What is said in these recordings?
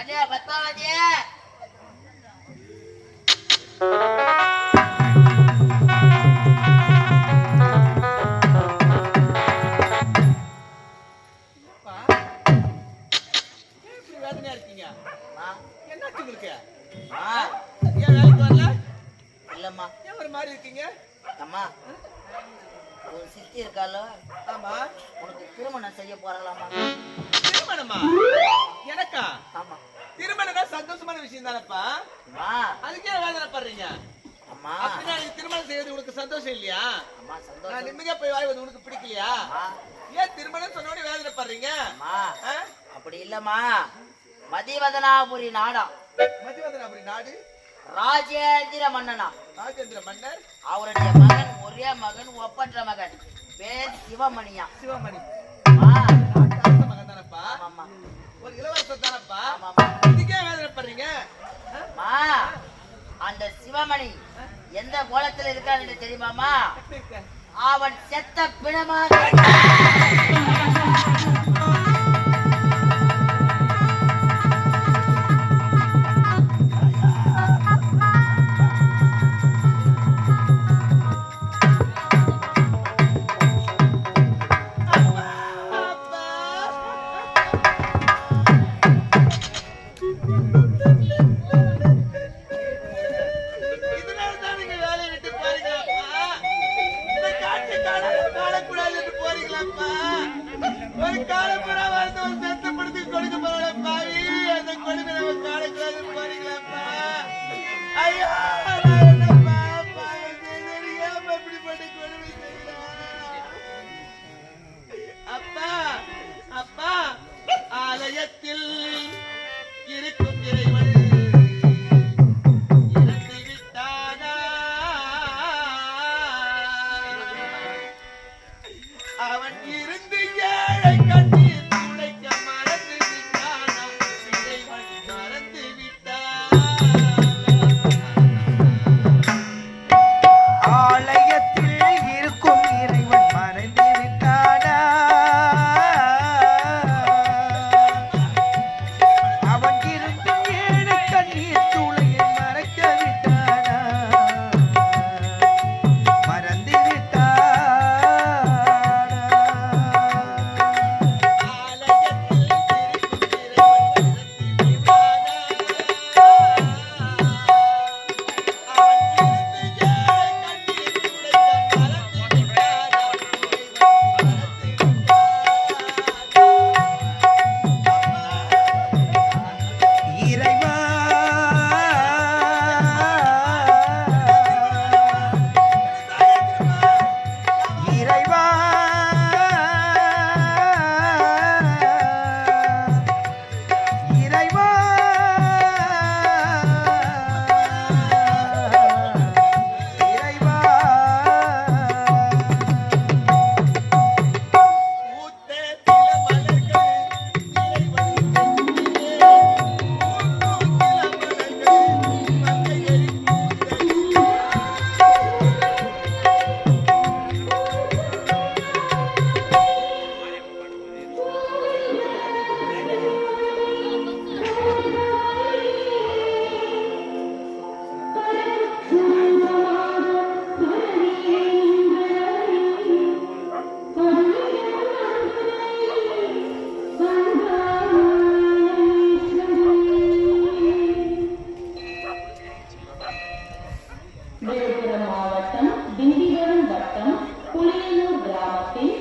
અલ્યા બતાવા દે உனக்கு சந்தோஷம் இல்லையா? நான் நிம்மதியா போய் வாழ்வது உனக்கு பிடிக்கலையா? ஏன் திருமணம் சொன்னோட வேதனை படுறீங்க? அப்படி இல்லம்மா. மதிவதனாபுரி நாடா. மதிவதனாபுரி நாடு? ராஜேந்திர மன்னனா. ராஜேந்திர மன்னர்? அவருடைய மகன் ஒரே மகன் ஒப்பற்ற மகன். பேர் சிவமணியா. சிவமணி. மகன் ஒரு இளவரசர் தானப்பா? இதுக்கே வேதனை படுறீங்க? அந்த சிவமணி எந்த கோலத்தில் இருக்கான்னு தெரியுமாமா? அவன் செத்த பிணமாக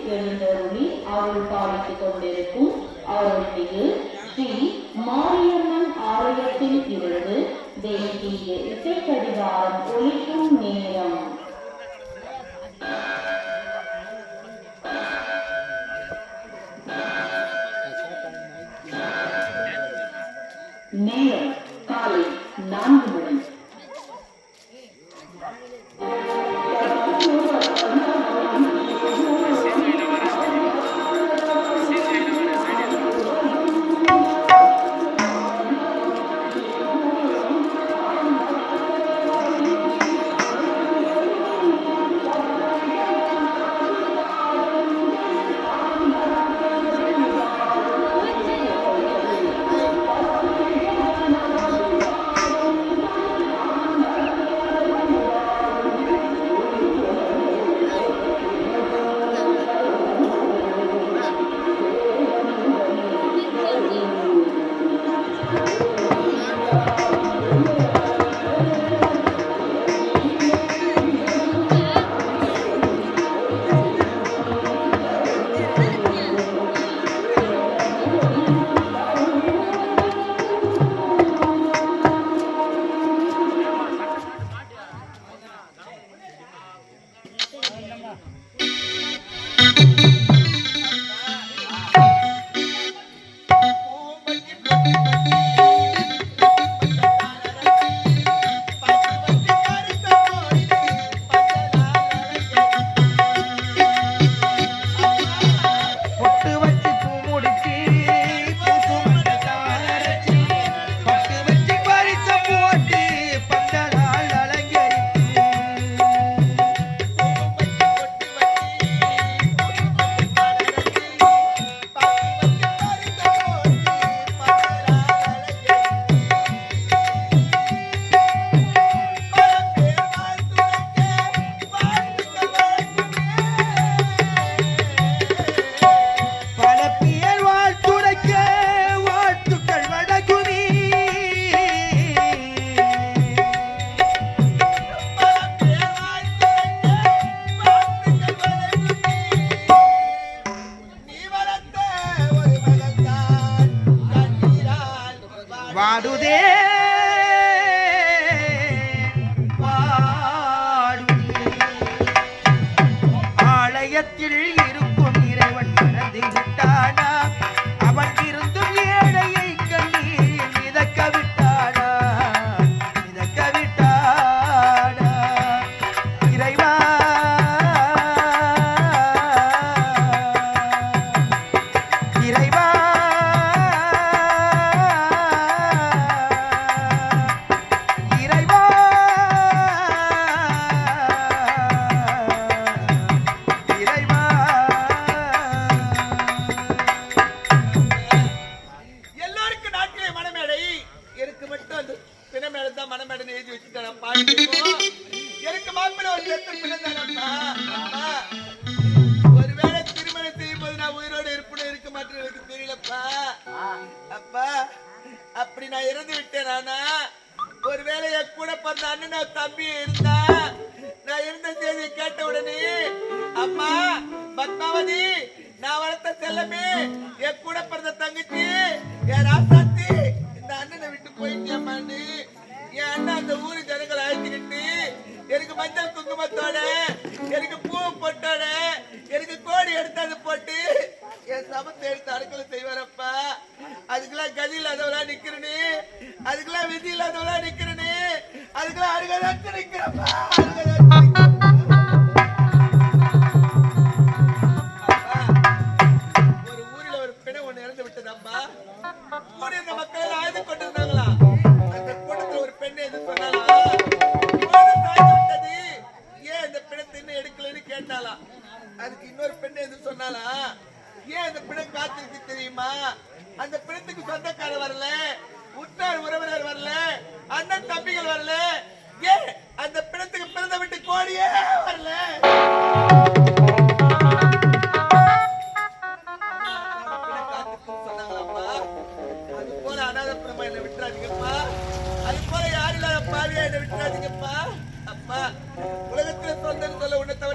எழுந்தருளி அருள் பாலித்துக் கொண்டிருக்கும் அருள்மிகு ஸ்ரீ மாரியம்மன் ஆலயத்தில் இருந்து தேசிய இசைக்கடிகாரம் ஒழிக்கும் நேரம். பொட்டு நான் இறந்து விட்டேன் ஆனா ஒருவேளை என் கூட பிறந்த அண்ணன் தம்பி இருந்தா நான் இருந்த செய்தியை கேட்ட உடனே அம்மா பத்மாவதி நான் வளர்த்த செல்லமே என் கூட பிறந்த தங்கச்சி என் ராசாத்தி இந்த அண்ணனை விட்டு போயிட்டியம்மான்னு. என் அண்ணன் அந்த ஊரு ஜனங்களை அழைச்சிக்கிட்டு எனக்கு மஞ்சள் குங்குமத்தோட எனக்கு பூ பொட்டோட எனக்கு கோடி எடுத்தாந்து போட்டு என் சமத்தை எடுத்து அடுக்கல செய்வாரப்பா. அதுக்கெல்லாம் கதி இல்லாதவளா நிக்கிறனே. அதுக்கெல்லாம் விதி இல்லாதவளா நிக்கிறனே. அதுக்கெல்லாம் அருகதாச்சு நிக்கிறப்பா. அருகதாச்சு ஒரு ஊர்ல ஒரு பிணை ஒண்ணு இறந்து விட்டதப்பா. ஊரில் இருந்த மக்கள் ஆயுதம் அழுது கொண்டிருந்தாங்களா? அந்த கூட்டத்துல ஒரு பெண்ணை எது சொன்னாலா "போதும் விட்டது. ஏன் இந்த பிணத்தை இன்னும் எடுக்கலைன்னு கேட்டாளா? அதுக்கு இன்னொரு பெண் எது சொன்னாலா ஏன் அந்த பிணம் காத்திருக்கு தெரியுமா? அந்த பிணத்துக்கு சொந்தக்காரர் வரல உற்றார் உறவினர் வரல அண்ணன் தம்பிகள் வரல. ஏன் அந்த பிணத்துக்கு பிறந்த விட்டு கோடியே வரல?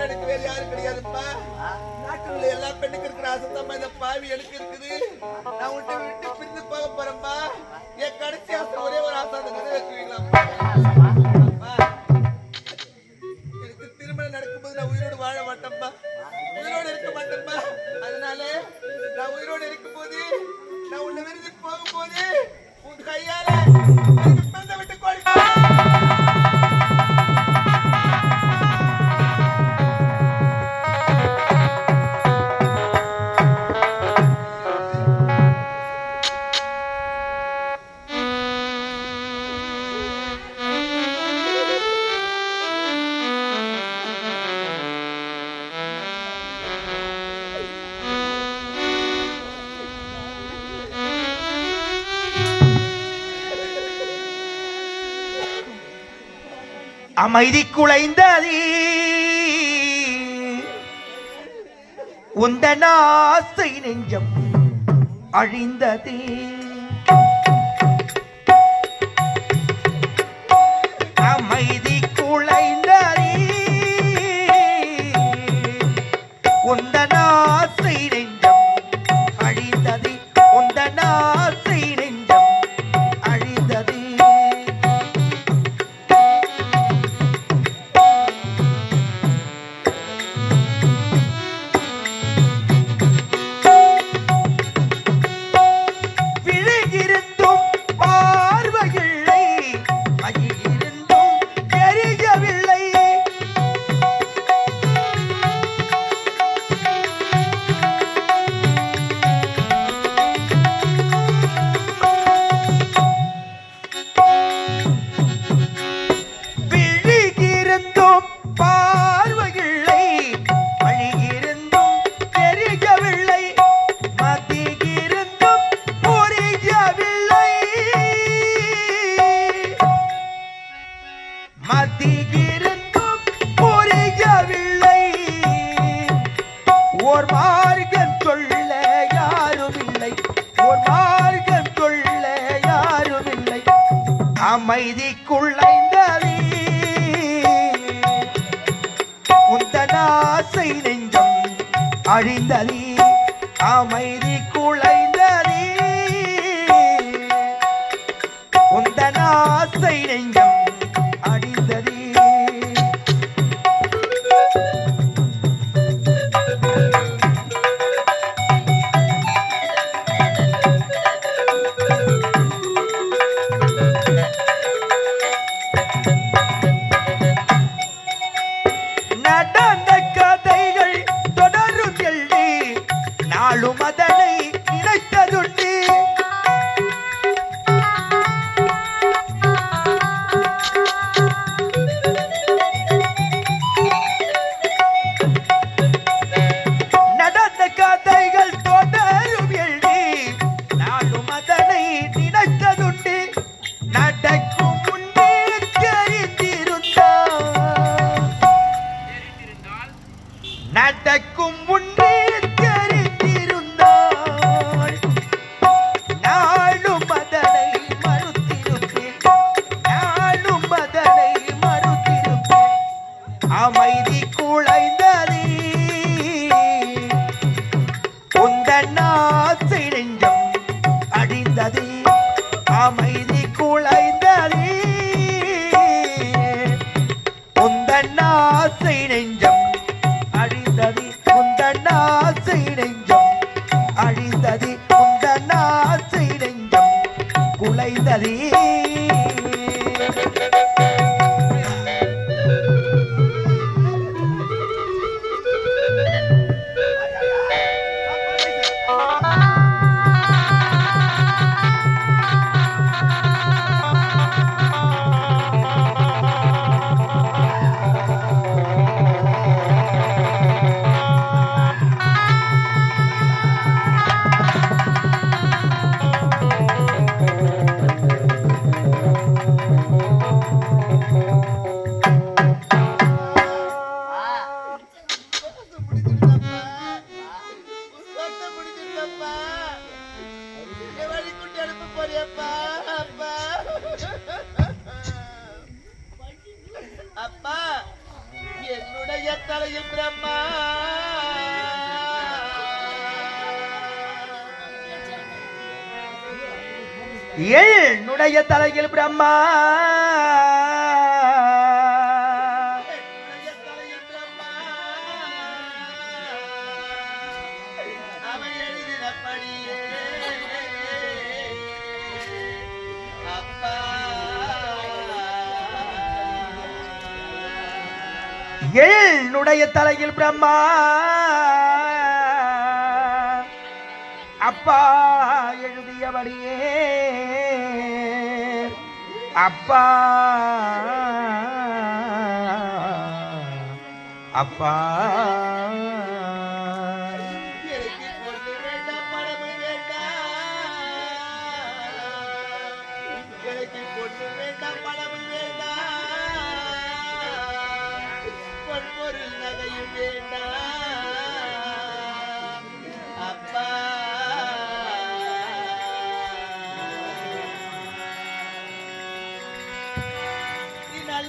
எனக்கு வேற யாரும் கிடையாதுப்பா. நாட்டுல எல்லா பெண்ணுக்கு இருக்கிற அசத்தம்மா இந்த பாவி எனக்கு இருக்குது. நான் உன்கிட்ட விட்டு பிரிந்து போக போறேன்ப்பா என் கடைசி ஆசை ஒரே ஒரு ஆசை அந்த நிறைவேற்றுவீங்களாப்பா எனக்கு திருமணம் நடக்கும்போது நான் உயிரோடு வாழ மாட்டேன்ப்பா அமைதி குலைந்தது. உந்த நாசை நெஞ்சம் அழிந்ததே. தலையில் பிரம்மா. என்னுடைய தலையில் பிரம்மா. என்னுடைய தலையில் பிரம்மா. அப்பா எழுதியபடியே. அப்பா. அப்பா.